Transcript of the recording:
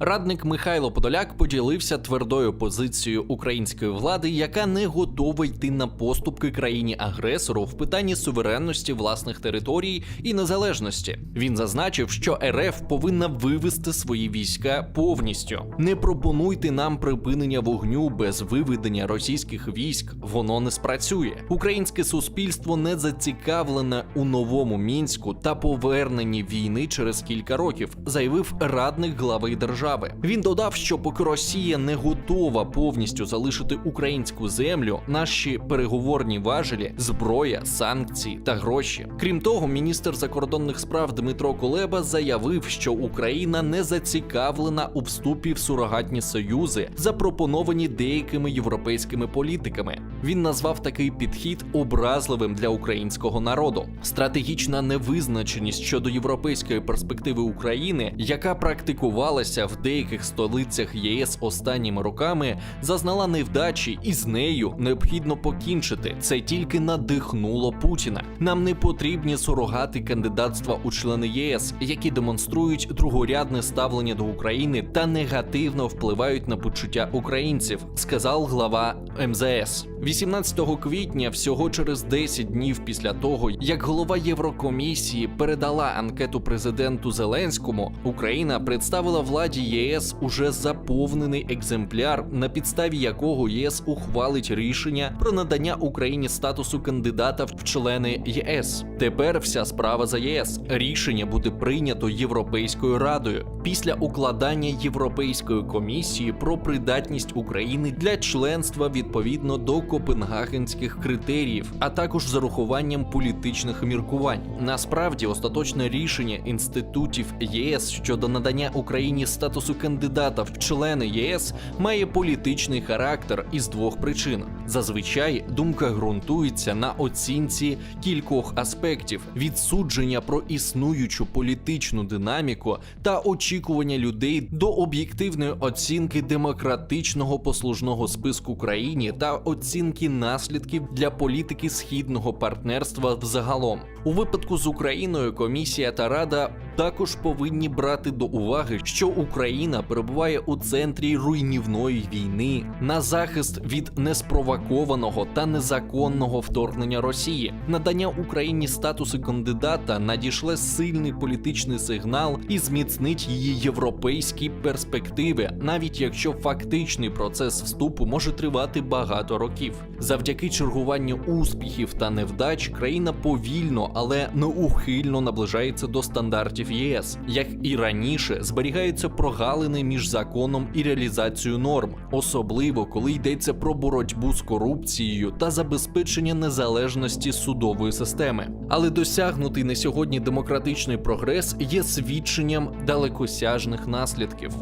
Радник Михайло Подоляк поділився твердою позицією української влади, яка не готова йти на поступки країні-агресору в питанні суверенності власних територій і незалежності. Він зазначив, що РФ повинна вивести свої війська повністю. Не пропонуйте нам припинення вогню без виведення російських військ. Воно не спрацює. Українське суспільство не зацікавлене у новому мінську та поверненні війни через кілька років, заявив радник глави держави. Він додав, що поки Росія не готова повністю залишити українську землю, наші переговорні важелі, зброя, санкції та гроші. Крім того, міністр закордонних справ Дмитро Кулеба заявив, що Україна не зацікавлена у вступі в сурогатні союзи, запропоновані деякими європейськими політиками. Він назвав такий підхід образливим для українського народу. Стратегічна невизначеність щодо європейської перспективи України, яка практикувалася в деяких столицях ЄС останніми роками, зазнала невдачі, і з нею необхідно покінчити. Це тільки надихнуло Путіна. Нам не потрібні сурогати кандидатства у члени ЄС, які демонструють другорядне ставлення до України та негативно впливають на почуття українців, сказав глава МЗС. 18 квітня, всього через 10 днів після того, як голова Єврокомісії передала анкету президенту Зеленському, Україна представила владі ЄС уже заповнений екземпляр, на підставі якого ЄС ухвалить рішення про надання Україні статусу кандидата в члени ЄС. Тепер вся справа за ЄС. Рішення буде прийнято Європейською радою після укладання Європейської комісії про придатність України для членства відповідно до копенгагенських критеріїв, а також з урахуванням політичних міркувань. Насправді, остаточне рішення інститутів ЄС щодо надання Україні статусу кандидата в члени ЄС має політичний характер із двох причин. Зазвичай думка ґрунтується на оцінці кількох аспектів: відсудження про існуючу політичну динаміку та очікування людей до об'єктивної оцінки демократичного послужного списку країні та оцінки наслідків для політики східного партнерства взагалом. У випадку з Україною комісія та рада також повинні брати до уваги, що Україна перебуває у центрі руйнівної війни на захист від неспровокованого та незаконного вторгнення Росії. Надання Україні статусу кандидата надішле сильний політичний сигнал і зміцнить її європейські перспективи, навіть якщо фактичний процес вступу може тривати багато років. Завдяки чергуванню успіхів та невдач країна повільно, але неухильно наближається до стандартів ЄС. Як і раніше, зберігаються прогалини між законом і реалізацією норм, особливо коли йдеться про боротьбу з корупцією та забезпечення незалежності судової системи. Але досягнутий на сьогодні демократичний прогрес є свідченням далекосяжних наслідків.